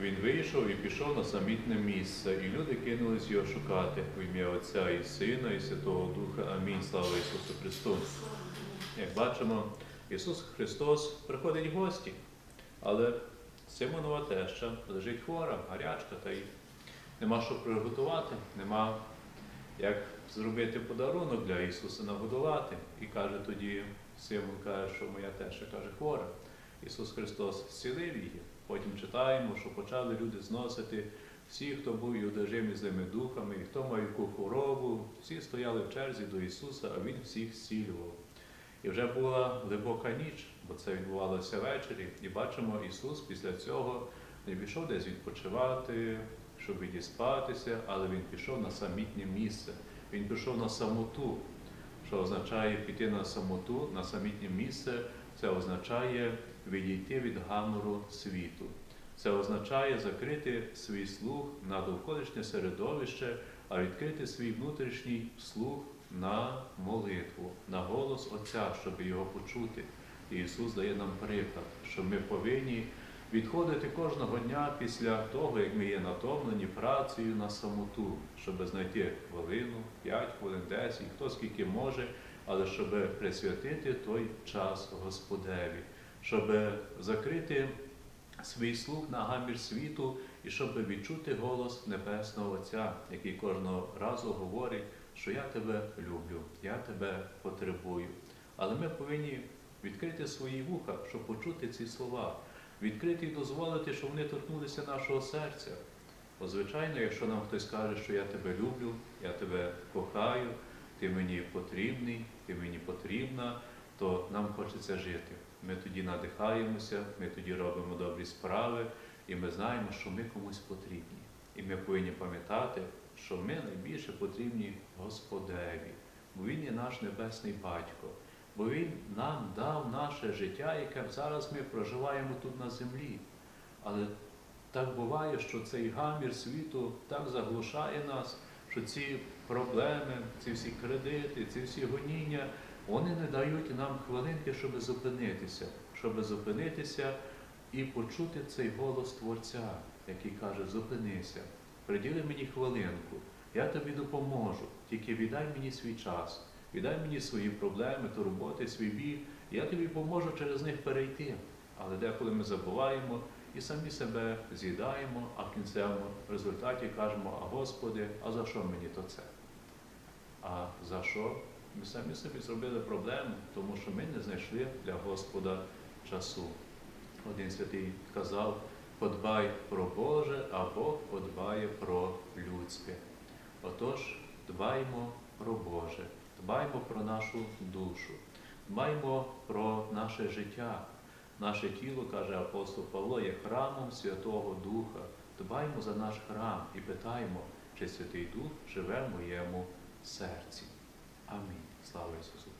Він вийшов і пішов на самітне місце, і люди кинулись його шукати в ім'я Отця і Сина, і Святого Духа. Амінь. Слава Ісусу Христу. Як бачимо, Ісус Христос приходить в гості, але Симонова теща лежить хвора, гарячка, та й нема що приготувати, нема як зробити подарунок для Ісуса нагодувати. І каже тоді, Симон каже, що моя теща каже, хвора. Ісус Христос зцілив її. Потім читаємо, що почали люди зносити всі, хто був і одержимий злими духами, і хто мав яку хворобу, всі стояли в черзі до Ісуса, а Він всіх зцілював. І вже була глибока ніч, бо це відбувалося ввечері. І бачимо, Ісус після цього не пішов десь відпочивати, щоб відіспатися, але Він пішов на самітнє місце. Він пішов на самоту, що означає піти на самоту, на самітнє місце. Це означає відійти від гамору світу. Це означає закрити свій слух на довколишнє середовище, а відкрити свій внутрішній слух на молитву, на голос Отця, щоб його почути. І Ісус дає нам приклад, що ми повинні відходити кожного дня після того, як ми є натомлені працею на самоту, щоб знайти хвилину, 5 хвилин, 10, хто скільки може, але щоб присвятити той час Господеві, щоб закрити свій слух на гамір світу і щоб відчути голос Небесного Отця, який кожного разу говорить, що я тебе люблю, я тебе потребую. Але ми повинні відкрити свої вуха, щоб почути ці слова, відкрити і дозволити, щоб вони торкнулися нашого серця. Бо, звичайно, якщо нам хтось каже, що я тебе люблю, я тебе кохаю, ти мені потрібний, ти мені потрібна, то нам хочеться жити. Ми тоді надихаємося, ми тоді робимо добрі справи, і ми знаємо, що ми комусь потрібні. І ми повинні пам'ятати, що ми найбільше потрібні Господеві, бо Він є наш небесний батько, бо Він нам дав наше життя, яке зараз ми проживаємо тут на землі. Але так буває, що цей гамір світу так заглушає нас, що ці проблеми, ці всі кредити, ці всі гоніння, вони не дають нам хвилинки, щоб зупинитися, щоб зупинитися і почути цей голос Творця, який каже: зупинися, приділи мені хвилинку, я тобі допоможу, тільки віддай мені свій час, віддай мені свої проблеми, турботи, свій біль, я тобі поможу через них перейти. Але деколи ми забуваємо і самі себе з'їдаємо, а в кінцевому результаті кажемо, а Господи, а за що мені то це? А за що? Ми самі собі зробили проблему, тому що ми не знайшли для Господа часу. Один святий казав, подбай про Боже, а Бог подбає про людське. Отож, дбаймо про Боже, дбаймо про нашу душу, дбаймо про наше життя. Наше тіло, каже апостол Павло, є храмом Святого Духа. Дбаймо за наш храм і питаємо, чи Святий Дух живе в моєму серці. Амінь. Слава Ісусу!